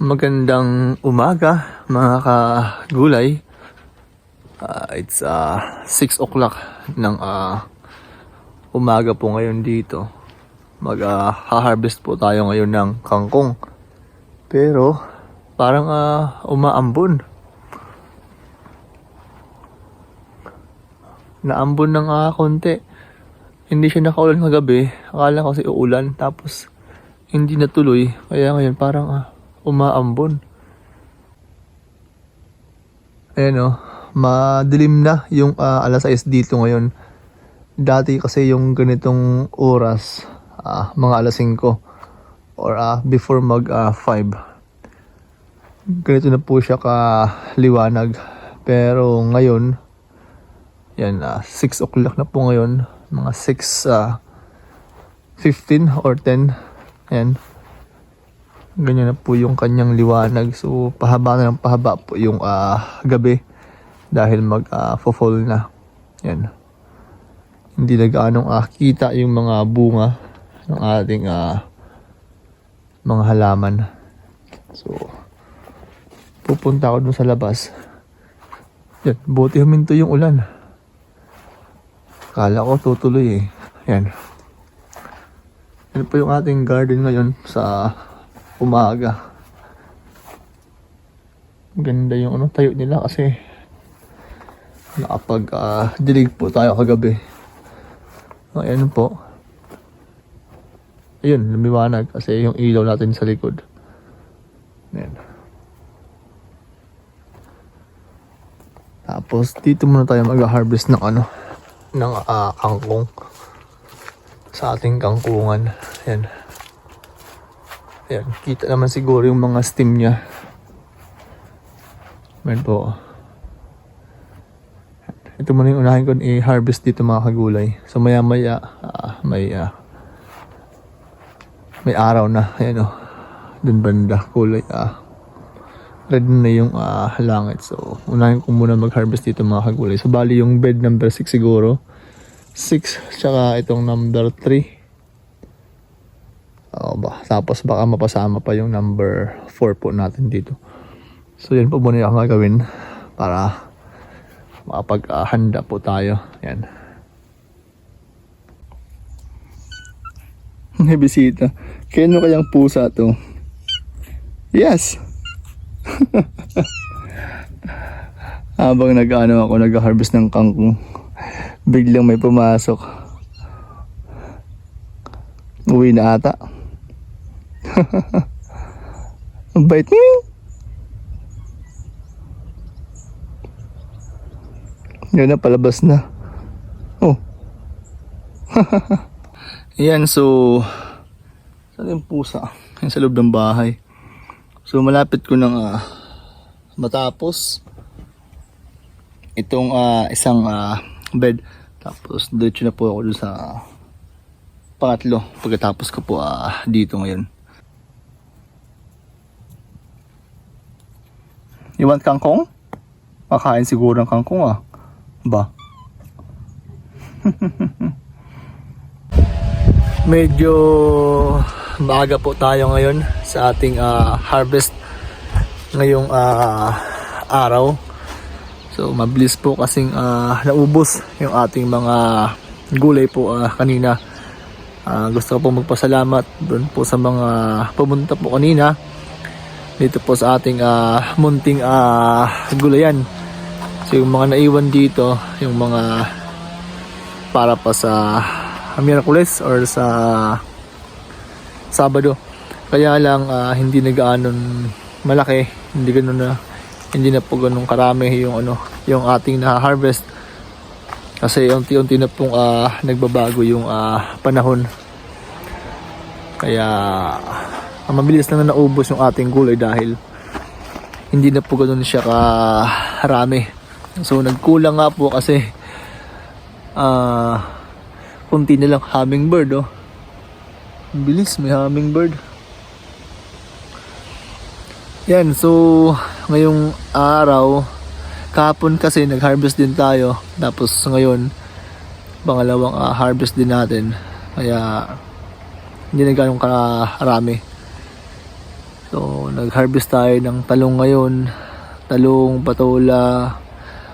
Magandang umaga mga kagulay. Ah, it's uh, 6 o'clock ng ah, umaga po ngayon dito. Mag-harvest po tayo ngayon ng kangkong. Pero parang ah, umaambon. Naambon ng ah, konti. Hindi siya nakaulan kagabi. Akala ko kasi uulan. Tapos hindi natuloy. Kaya ngayon parang ah, umaambon. Ayan o, madilim na yung ah, alas 6 dito ngayon. Dati kasi yung ganitong oras, ah, mga alas 5 or ah, before mag ah, 5. Ganito na po siya kaliwanag. Pero ngayon, yan, ah, 6 o'clock na po ngayon. Mga 6, ah, 15 or 10. Ayan. Ganyan na po yung kanyang liwanag. So, pahaba na ng pahaba po yung ah, gabi. Dahil mag-fall na. Yan. Hindi na gaanong ah, kita yung mga bunga ng ating ah, mga halaman. So, pupunta ako dun sa labas. Yan, buti huminto yung ulan. Kala ko tutuloy eh. Yan. Yan po yung ating garden ngayon sa umaga. Ganda yung ano, tayo nila kasi nakapag ah, dilig po tayo kagabi. Ayan po. Ayun, lumiwanag kasi yung ilaw natin sa likod. Ayan. Tapos dito muna tayo mag-harvest ng ano, ng ah, kangkong sa ating kangkungan. Ayan. Ayan, kita naman siguro yung mga stem niya. Ayan po. Ito muna yung unahin ko i-harvest dito mga kagulay. So maya maya ah, may ah, may araw na. Ayan o. Dun banda kulay ah. Red na yung ah, langit. So unahin ko muna mag-harvest dito mga kagulay. So bali yung bed number 6 siguro. 6 tsaka itong number 3. Oo ba? Tapos baka mapasama pa yung number 4 po natin dito. So yan po muna yung gagawin para makapaghanda po tayo. Yan. May bisita. Kano kayang pusa to? Yes! Habang nag-ano ako, nag-harvest ng kangkong, biglang may pumasok. Uwi na ata. Ang bait niya. Yan na, palabas na. Oh. Yan, so... Saan yung pusa? Yan sa loob ng bahay. So, malapit ko nang ah, matapos itong ah, isang ah, bed. Tapos, diretso na po ako dun sa pangatlo. Pagkatapos ko po ah, dito ngayon. You want kangkong? Makain siguro ng kangkong ah. Ba? Medyo maaga po tayo ngayon sa ating ah, harvest ngayong ah, araw. So mabilis po kasing ah, naubos yung ating mga gulay po ah, kanina. Ah, gusto ko po magpasalamat doon po sa mga pumunta po kanina dito po sa ating ah, munting ah, gulayan. So yung mga naiwan dito, yung mga para pa sa Miraculous or sa Sabado. Kaya lang ah, hindi na gaanon malaki, hindi ganoon na hindi na po ganun karami yung ano, yung ating na-harvest. Kasi unti-unti na pong ah, nagbabago yung ah, panahon. Kaya ang mabilis lang na naubos yung ating gulay dahil hindi na po ganun siya karami. So nagkulang nga po kasi ah kunti na lang hummingbird oh. Bilis, may hummingbird. Yan, so ngayong araw, kahapon kasi nag-harvest din tayo. Tapos ngayon, pangalawang ah, harvest din natin. Kaya hindi na ganun karami. So, nag-harvest tayo ng talong ngayon. Talong, patola,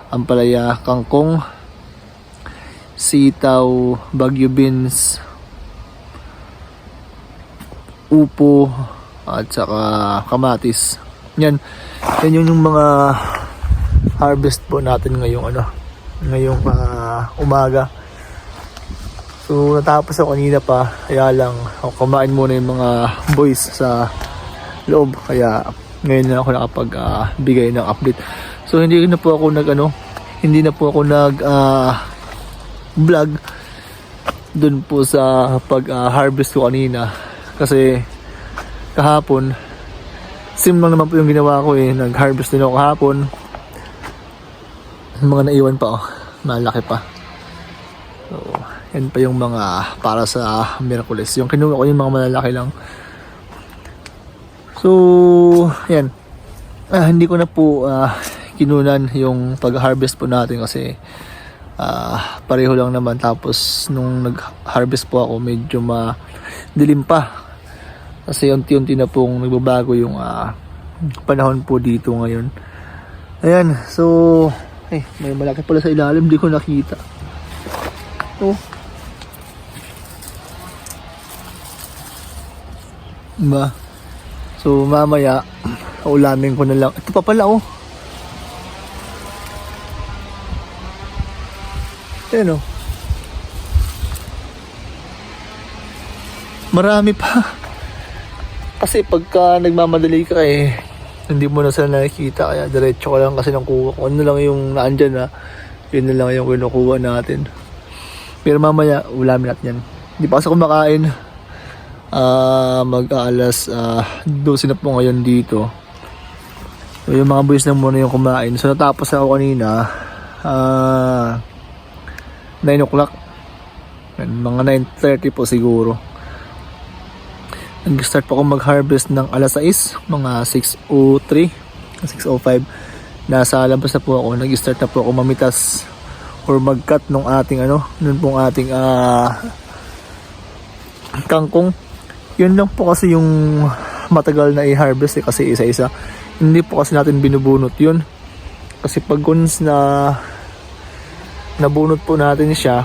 ampalaya, kangkong, sitaw, bagyo beans, upo, at saka kamatis. Yan. Yan yun yung mga harvest po natin ngayong ano, ngayong ah, umaga. So natapos ako kanina pa, kaya lang ako kumain muna yung mga boys sa loob. Kaya ngayon na ako nakapag ah, bigay ng update. So hindi na po ako nag ano, hindi na po ako nag ah, vlog dun po sa pag ah, harvest ko kanina. Kasi kahapon sim lang naman po yung ginawa ko eh. Nag harvest din ako kahapon. Mga naiwan pa oh. Malaki pa. So yan pa yung mga para sa Miraculous yung kinuha ko yung mga malalaki lang so yan ah, hindi ko na po ah, kinunan yung pag harvest po natin kasi Ah, pareho lang naman. Tapos nung nag-harvest po ako medyo madilim pa. Kasi unti-unti na pong nagbabago yung ah, panahon po dito ngayon. Ayan so ay may malaki pala sa ilalim di ko nakita. Oh ba so mamaya ulamin ko na lang ito pa pala oh Ayan o. Marami pa. Kasi pagka nagmamadali ka eh, hindi mo na sila nakikita. Kaya diretso ko lang kasi nang kuha ko. Ano lang yung naandyan na, yun na lang yung kinukuha natin. Pero mamaya, ulamin natin yan. Hindi pa kasi kumakain. Ah, mag-aalas ah, 12 na po ngayon dito. So, yung mga boys na muna yung kumain. So natapos ako kanina. Ah, 9 o'clock. Mga 9.30 po siguro. Nag-start po ako mag-harvest ng alas 6, mga 6.03, 6.05. Nasa labas na po ako, nag-start na po ako mamitas or mag-cut nung ating ano, nun pong ating ah kangkong. Yun lang po kasi yung matagal na i-harvest eh, kasi isa-isa. Hindi po kasi natin binubunot yun. Kasi pag once na nabunot po natin siya,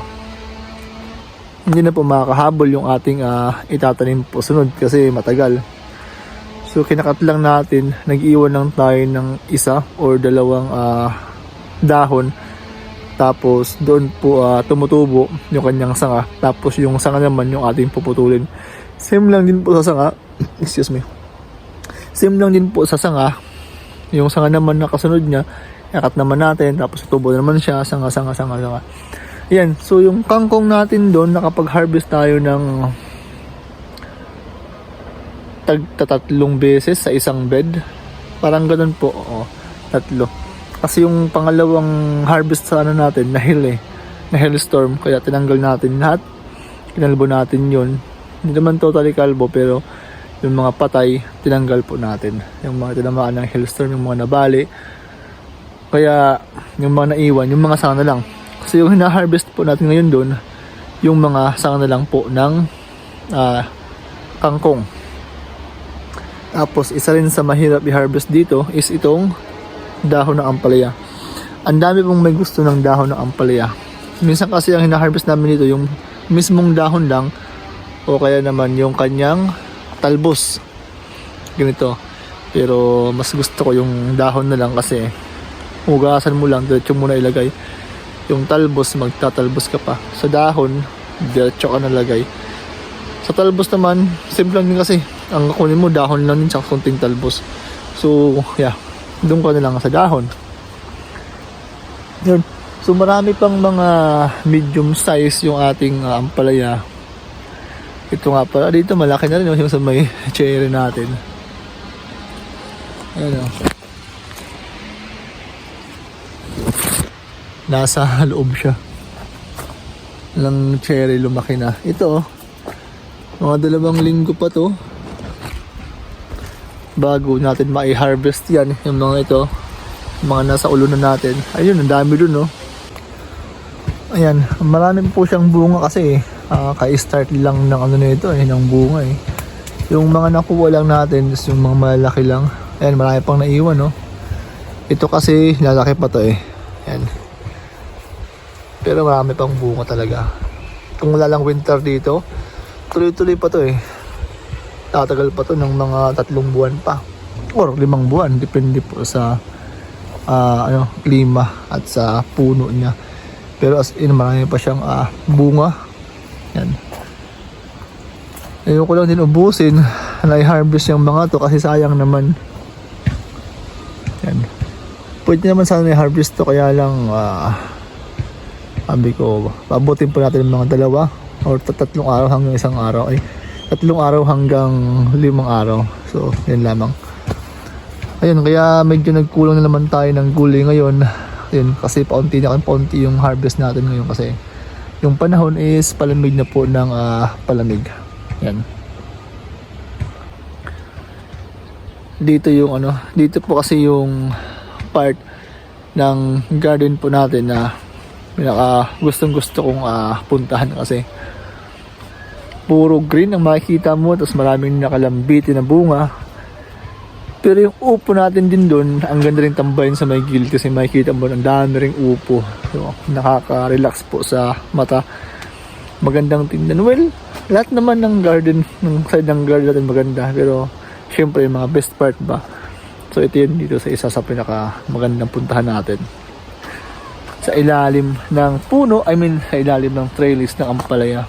hindi na po makakahabol yung ating ah, itatanim po sunod kasi matagal. So kinakat lang natin, nag-iwan lang tayo ng isa or dalawang ah, dahon. Tapos doon po ah, tumutubo yung kanyang sanga. Tapos yung sanga naman yung ating puputulin. Same lang din po sa sanga. Excuse me. Same lang din po sa sanga. Yung sanga naman na kasunod niya, Yakat naman natin, tapos tubo naman siya, sanga, sanga, sanga, sanga. Yan, so yung kangkong natin doon, nakapag-harvest tayo ng tag tatlong beses sa isang bed. Parang ganun po, oo, tatlo. Kasi yung pangalawang harvest sa ano natin, nahil eh, na hailstorm, kaya tinanggal natin lahat. Kinalbo natin yun. Hindi naman totally kalbo, pero yung mga patay, tinanggal po natin. Yung mga tinamaan ng hailstorm, yung mga nabali, kaya yung mga naiwan, yung mga sanga lang. Kasi yung hina-harvest po natin ngayon doon, yung mga sanga lang po ng ah, kangkong. Tapos isa rin sa mahirap i-harvest dito is itong dahon ng ampalaya. Ang dami pong may gusto ng dahon ng ampalaya. Minsan kasi ang hina-harvest namin dito yung mismong dahon lang o kaya naman yung kanyang talbos. Ganito. Pero mas gusto ko yung dahon na lang kasi hugasan mo lang, diretso mo na ilagay. Yung talbos, magtatalbos ka pa. Sa dahon, diretso ka nalagay. Sa talbos naman, simple lang din kasi. Ang kunin mo, dahon lang din tsaka konting talbos. So, yeah. Doon ka na lang sa dahon. Yun. So, marami pang mga medium size yung ating uh, ampalaya. Ito nga pala. Dito, malaki na rin yung sa may cherry natin. Ayan o. nasa loob siya. Lang cherry lumaki na. Ito oh. Mga dalawang linggo pa to. Bago natin mai-harvest yan yung mga ito. Mga nasa ulo na natin. Ayun ang dami dun oh. Ayan marami po siyang bunga kasi ah, ka-start lang ng ano nito eh ng bunga eh Yung mga nakuha lang natin is yung mga malalaki lang. Ayan, marami pang naiwan, no? Ito kasi, lalaki pa to eh. Ayan. Pero marami pang bunga talaga. Kung wala lang winter dito, tuloy-tuloy pa to eh. Tatagal pa to ng mga tatlong buwan pa. Or limang buwan, depende po sa ah, ano, klima at sa puno niya. Pero as in, marami pa siyang ah, bunga. Yan. Ayoko lang din ubusin na i-harvest yung mga to kasi sayang naman. Yan. Pwede naman sana i-harvest to kaya lang ah, sabi ko, pabutin po natin yung mga dalawa or tat- tatlong araw hanggang isang araw ay tatlong araw hanggang limang araw. So, yan lamang. Ayun, kaya medyo nagkulang na naman tayo ng gulay ngayon. Ayun, kasi paunti na paunti yung harvest natin ngayon kasi yung panahon is palamig na po ng ah, palamig. Yan. Dito yung ano, dito po kasi yung part ng garden po natin na pinaka gustong gusto kong ah, puntahan kasi puro green ang makikita mo tapos maraming nakalambiti na bunga pero yung upo natin din doon ang ganda rin tambayin sa may gilid kasi makikita mo ang dami ring upo. So, nakaka-relax po sa mata. Magandang tingnan. Well lahat naman ng garden ng side ng garden natin maganda. Pero syempre yung mga best part ba? So ito yun dito sa isa sa pinaka magandang puntahan natin. Sa ilalim ng puno, I mean sa ilalim ng trellis ng ampalaya.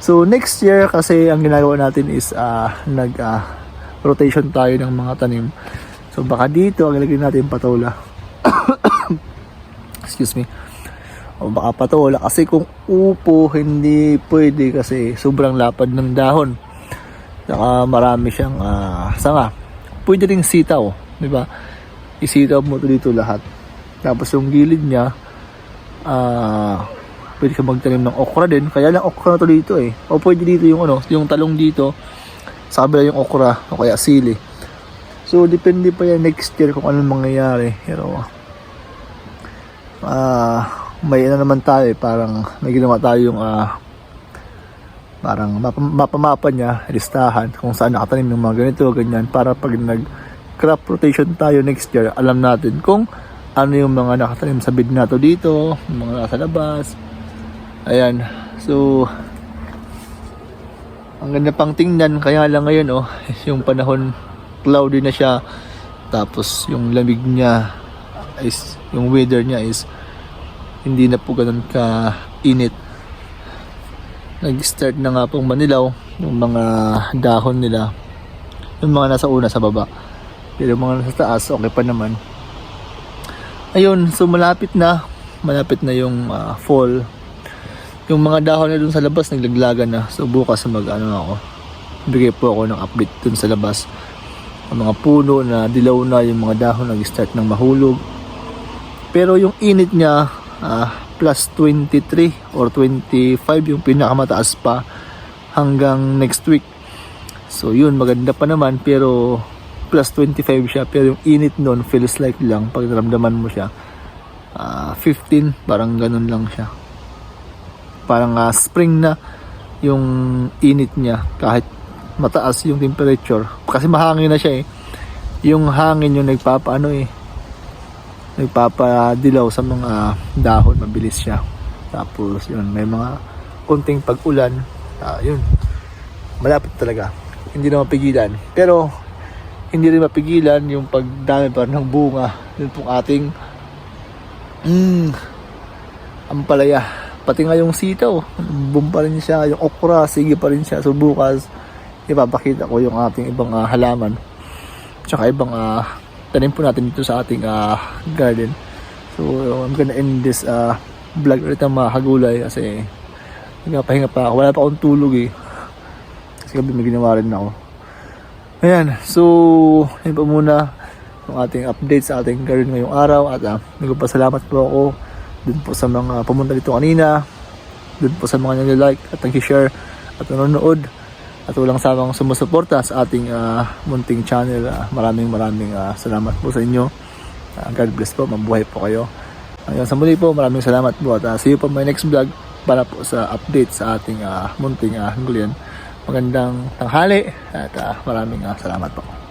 So next year kasi ang ginagawa natin is ah, nag ah, rotation tayo ng mga tanim. So baka dito ang ilagay natin patola. Excuse me. O baka patola kasi kung upo hindi pwede kasi sobrang lapad ng dahon. Saka marami siyang ah, sanga. Pwede ring sitaw, di ba? Isitaw mo to dito lahat. Tapos yung gilid niya, ah, pwede ka magtanim ng okra din. Kaya lang okra na to dito eh. O pwede dito yung ano, yung talong dito. Sa kabila yung okra o kaya sili. So depende pa yan next year kung anong mangyayari. Pero ah may ano naman tayo eh, parang may ginawa tayong ah parang map- mapamapa niya, listahan kung saan nakatanim yung mga ganito, ganyan para pag nag crop rotation tayo next year, alam natin kung ano yung mga nakatanim sa bid nato dito, mga nasa labas. Ayan. So, ang ganda pang tingnan. Kaya lang ngayon, oh, yung panahon, cloudy na siya. Tapos, yung lamig niya is, yung weather niya is, hindi na po ganun ka init. Nag-start na nga pong manilaw, yung mga dahon nila. Yung mga nasa una sa baba. Pero yung mga nasa taas, okay pa naman. Ayun, so malapit na. Malapit na yung ah, fall. Yung mga dahon na dun sa labas, naglaglagan na. So bukas mag ano ako. Bigay po ako ng update dun sa labas. Ang mga puno na dilaw na yung mga dahon nag-start ng mahulog. Pero yung init niya, ah, plus 23 or 25 yung pinakamataas pa hanggang next week. So yun, maganda pa naman pero plus 25 siya pero yung init nun feels like lang pag naramdaman mo siya ah 15 parang ganun lang siya parang ah, spring na yung init niya kahit mataas yung temperature. Kasi mahangin na siya eh. Yung hangin yung nagpapaano eh nagpapadilaw sa mga dahon. Mabilis siya. Tapos yun may mga konting pag-ulan. Ah, yun. Malapit talaga. Hindi na mapigilan. Pero hindi rin mapigilan yung pagdami pa ng bunga. Yun pong ating mm, ampalaya pati nga yung sitaw boom pa rin siya yung okra sige pa rin siya. So bukas ipapakita ko yung ating ibang ah, halaman. Tsaka ibang ah, tanim po natin dito sa ating ah, garden. So I'm gonna end this ah, vlog ulit ng mga kagulay kasi pahinga pa ako. Wala pa akong tulog eh. Kasi gabi may ginawa rin ako. Ayan, so yun po muna yung ating update sa ating garden ngayong araw. At uh, nagpapasalamat po ako dun po sa mga pumunta dito kanina dun po sa mga nag-like at nag-share at nanonood at walang samang sumusuporta sa ating ah, munting channel. Ah, maraming maraming ah, salamat po sa inyo. Ah, God bless po, mabuhay po kayo. Hanggang sa muli po, maraming salamat po at ah, see you po my next vlog para po sa update sa ating ah, munting uh, Hungarian magandang tanghali at ah, maraming ah, salamat po.